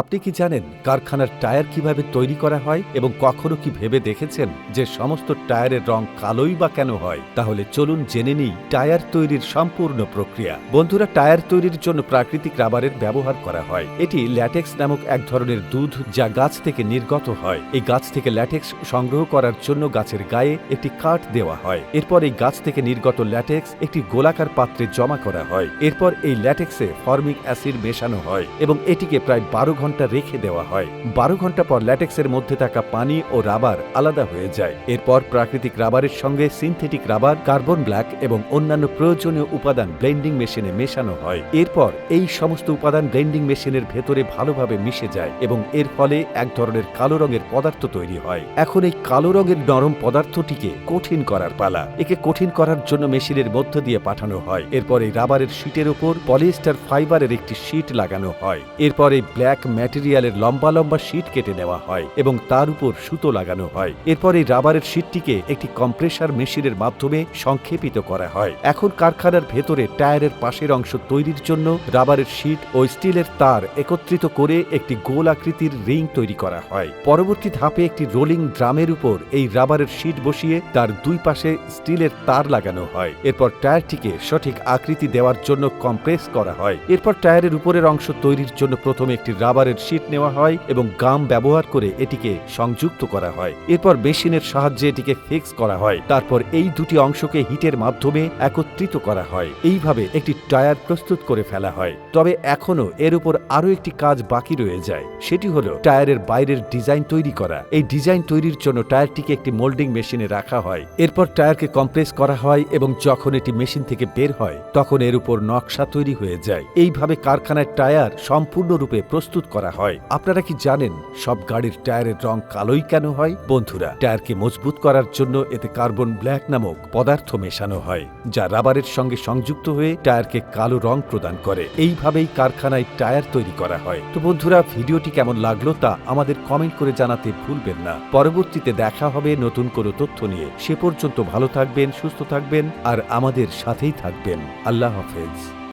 আপনি কি জানেন কারখানার টায়ার কীভাবে তৈরি করা হয় এবং কখনো কি ভেবে দেখেছেন যে সমস্ত টায়ারের রং কালোই বা কেন হয়? তাহলে চলুন জেনে নিই টায়ার তৈরির সম্পূর্ণ প্রক্রিয়া। বন্ধুরা, টায়ার তৈরির জন্য প্রাকৃতিক রাবারের ব্যবহার করা হয়। এটি ল্যাটেক্স নামক এক ধরনের দুধ যা গাছ থেকে নির্গত হয়। এই গাছ থেকে ল্যাটেক্স সংগ্রহ করার জন্য গাছের গায়ে একটি কাঠ দেওয়া হয়। এরপর এই গাছ থেকে নির্গত ল্যাটেক্স একটি গোলাকার পাত্রে জমা করা হয়। এরপর এই ল্যাটেক্সে ফর্মিক অ্যাসিড মেশানো হয় এবং এটিকে প্রায় বারো ঘণ্টা রেখে দেওয়া হয়। বারো ঘণ্টা পর ল্যাটেক্সের মধ্যে থাকা পানি ও রাবার আলাদা হয়ে যায়। এরপর প্রাকৃতিক রাবারের সঙ্গে সিনথেটিক রাবার, কার্বন ব্ল্যাক এবং অন্যান্য প্রয়োজনীয় উপাদান ব্লেন্ডিং মেশিনে মেশানো হয়। এরপর এই সমস্ত উপাদান ব্লেন্ডিং মেশিনের ভেতরে ভালোভাবে মিশে যায় এবং এর ফলে এক ধরনের কালো রঙের পদার্থ তৈরি হয়। এখন এই কালো রঙের নরম পদার্থটিকে কঠিন করার পালা। একে কঠিন করার জন্য মেশিনের মধ্য দিয়ে পাঠানো হয়। এরপর এই রাবারের শীটের উপর পলিয়েস্টার ফাইবারের একটি শীট লাগানো হয়। এরপর এই ব্ল্যাক ম্যাটেরিয়ালের লম্বা লম্বা শীট কেটে নেওয়া হয় এবং তার উপর সুতো লাগানো হয়। এরপর এই রাবারের শীটটিকে একটি কম্প্রেসার মেশিনের মাধ্যমে সংক্ষেপিত করা হয়। এখন কারখানার ভেতরে টায়ারের পাশের অংশ তৈরির জন্য রাবারের শীট ও স্টিলের তার একত্রিত করে একটি গোল আকৃতির রিং তৈরি করা হয়। পরবর্তী ধাপে একটি রোলিং ড্রামের উপর এই রাবারের শীট বসিয়ে তার দুই পাশে স্টিলের তার লাগানো হয়। এরপর টায়ারটিকে সঠিক আকৃতি দেওয়ার জন্য কম্প্রেস করা হয়। এরপর টায়ারের উপরের অংশ তৈরির জন্য প্রথমে একটি রাবারের শীট নেওয়া হয় এবং গাম ব্যবহার করে এটিকে সংযুক্ত করা হয়। এরপর মেশিনের সাহায্যে এটিকে ফিক্স করা হয়। তারপর এই দুটি অংশকে হিটের মাধ্যমে একত্রিত করা হয়। এইভাবে একটি টায়ার প্রস্তুত করে ফেলা হয়। তবে এখনও এর উপর আরও একটি কাজ বাকি রয়ে যায়। সেটি হলো টায়ারের বাইরের ডিজাইন তৈরি করা। এই ডিজাইন তৈরির জন্য টায়ারটিকে একটি মোল্ডিং মেশিনে রাখা হয়। এরপর টায়ারকে কম্প্রেস করা হয় এবং যখন এটি মেশিন থেকে বের হয়, তখন এর উপর নকশা তৈরি হয়ে যায়। এইভাবে কারখানায় টায়ার সম্পূর্ণরূপে প্রস্তুত করা হয়। আপনারা কি জানেন সব গাড়ির টায়ারের রং কালোই কেন হয়? বন্ধুরা, টায়ারকে মজবুত করার জন্য এতে কার্বন ব্ল্যাক নামক পদার্থ মেশানো হয়, যা রাবারের সঙ্গে সংযুক্ত হয়ে টায়ারকে কালো রং প্রদান করে। এইভাবেই কারখানায় টায়ার তৈরি করা হয়। তো বন্ধুরা, ভিডিওটি কেমন লাগল তা আমাদের কমেন্ট করে জানাতে ভুলবেন না। পরবর্তীতে দেখা হবে নতুন কোনো তথ্য নিয়ে। সে পর্যন্ত ভালো থাকবেন, সুস্থ থাকবেন, আর আমাদের সাথেই থাকবেন। আল্লাহ হাফেজ।